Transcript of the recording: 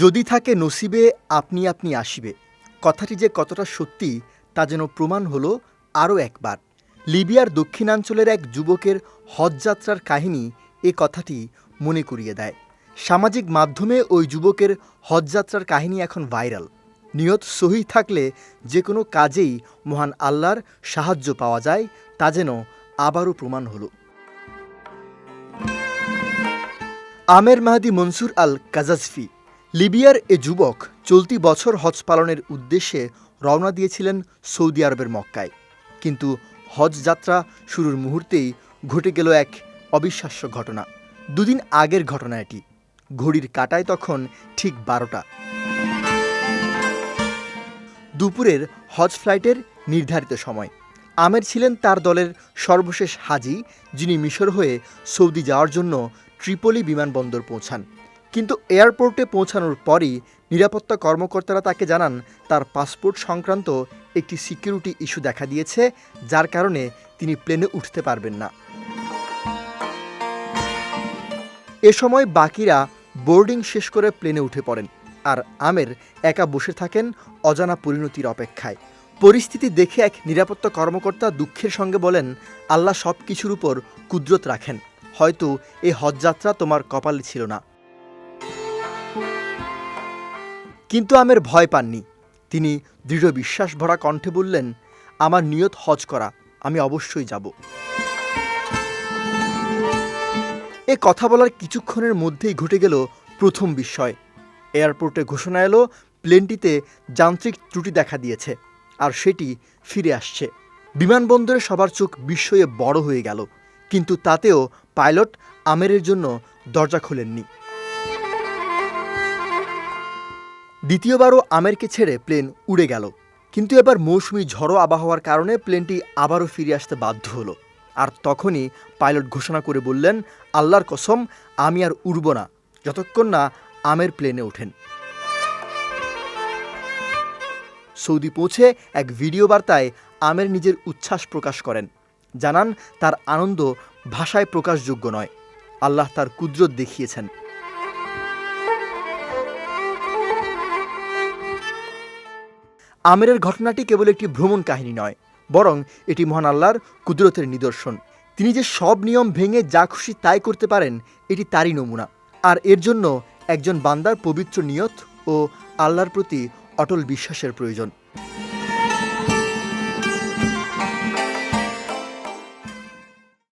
যদি থাকে নসিবে, আপনি আপনি আসিবে। কথাটি যে কতটা সত্যি, তা যেন প্রমাণ হলো আরও একবার। লিবিয়ার দক্ষিণাঞ্চলের এক যুবকের হজযাত্রার কাহিনী এ কথাটি মনে করিয়ে দেয়। সামাজিক মাধ্যমে ওই যুবকের হজযাত্রার কাহিনী এখন ভাইরাল। নিয়ত সহি থাকলে যে কোনো কাজেই মহান আল্লাহর সাহায্য পাওয়া যায়, তা যেন আবারও প্রমাণ হলো। আমের মাহাদি মনসুর আল কাজাজফি লিবিয়ার এ যুবক চলতি বছর হজ পালনের উদ্দেশ্যে রওনা দিয়েছিলেন সৌদি আরবের মক্কায়। কিন্তু হজ যাত্রা শুরুর মুহূর্তেই ঘটে গেল এক অবিশ্বাস্য ঘটনা। দুদিন আগের ঘটনা এটি। ঘড়ির কাটায় তখন ঠিক বারোটা। দুপুরের হজ ফ্লাইটের নির্ধারিত সময়। আমের ছিলেন তার দলের সর্বশেষ হাজি, যিনি মিশর হয়ে সৌদি যাওয়ার জন্য ট্রিপলি বিমানবন্দর পৌঁছান। কিন্তু এয়ারপোর্টে পৌঁছানোর পরই নিরাপত্তা কর্মকর্তারা তাকে জানান, তার পাসপোর্ট সংক্রান্ত একটি সিকিউরিটি ইস্যু দেখা দিয়েছে, যার কারণে তিনি প্লেনে উঠতে পারবেন না। এ সময় বাকিরা বোর্ডিং শেষ করে প্লেনে উঠে পড়েন আর আমের একা বসে থাকেন অজানা পরিণতির অপেক্ষায়। পরিস্থিতি দেখে এক নিরাপত্তা কর্মকর্তা দুঃখের সঙ্গে বলেন, আল্লাহ সব কিছুর উপর কুদরত রাখেন। হয়তো এ হজযাত্রা তোমার কপালে ছিল না। কিন্তু আমের ভয় পাননি। তিনি দৃঢ় বিশ্বাস ভরা কণ্ঠে বললেন, আমার নিয়ত হজ করা, আমি অবশ্যই যাব। এ কথা বলার কিছুক্ষণের মধ্যেই ঘটে গেল প্রথম বিস্ময়। এয়ারপোর্টে ঘোষণা এলো, প্লেনটিতে যান্ত্রিক ত্রুটি দেখা দিয়েছে, আর সেটি ফিরে আসছে। বিমানবন্দরে সবার চোখ বিস্ময়ে বড় হয়ে গেল, কিন্তু তাতেও পাইলট আমেরের জন্য দরজা খোলেননি। দ্বিতীয়বারও আমেরকে ছেড়ে প্লেন উড়ে গেল। কিন্তু এবার মৌসুমি ঝড়ো আবহাওয়ার কারণে প্লেনটি আবারও ফিরে আসতে বাধ্য হলো। আর তখনই পাইলট ঘোষণা করে বললেন, আল্লাহর কসম, আমি আর উড়ব না, যতক্ষণ না আমের প্লেনে ওঠেন। সৌদি পৌঁছে এক ভিডিও বার্তায় আমের নিজের উচ্ছ্বাস প্রকাশ করেন। জানান, তার আনন্দ ভাষায় প্রকাশযোগ্য নয়। আল্লাহ তার কুদরত দেখিয়েছেন। আমেরের ঘটনাটি কেবল একটি ভ্রমণ কাহিনী নয়, বরং এটি মহান আল্লাহর কুদরতের নিদর্শন। তিনি যে সব নিয়ম ভেঙে যা খুশি তাই করতে পারেন, এটি তারই নমুনা। আর এর জন্য একজন বান্দার পবিত্র নিয়ত ও আল্লাহর প্রতি অটল বিশ্বাসের প্রয়োজন।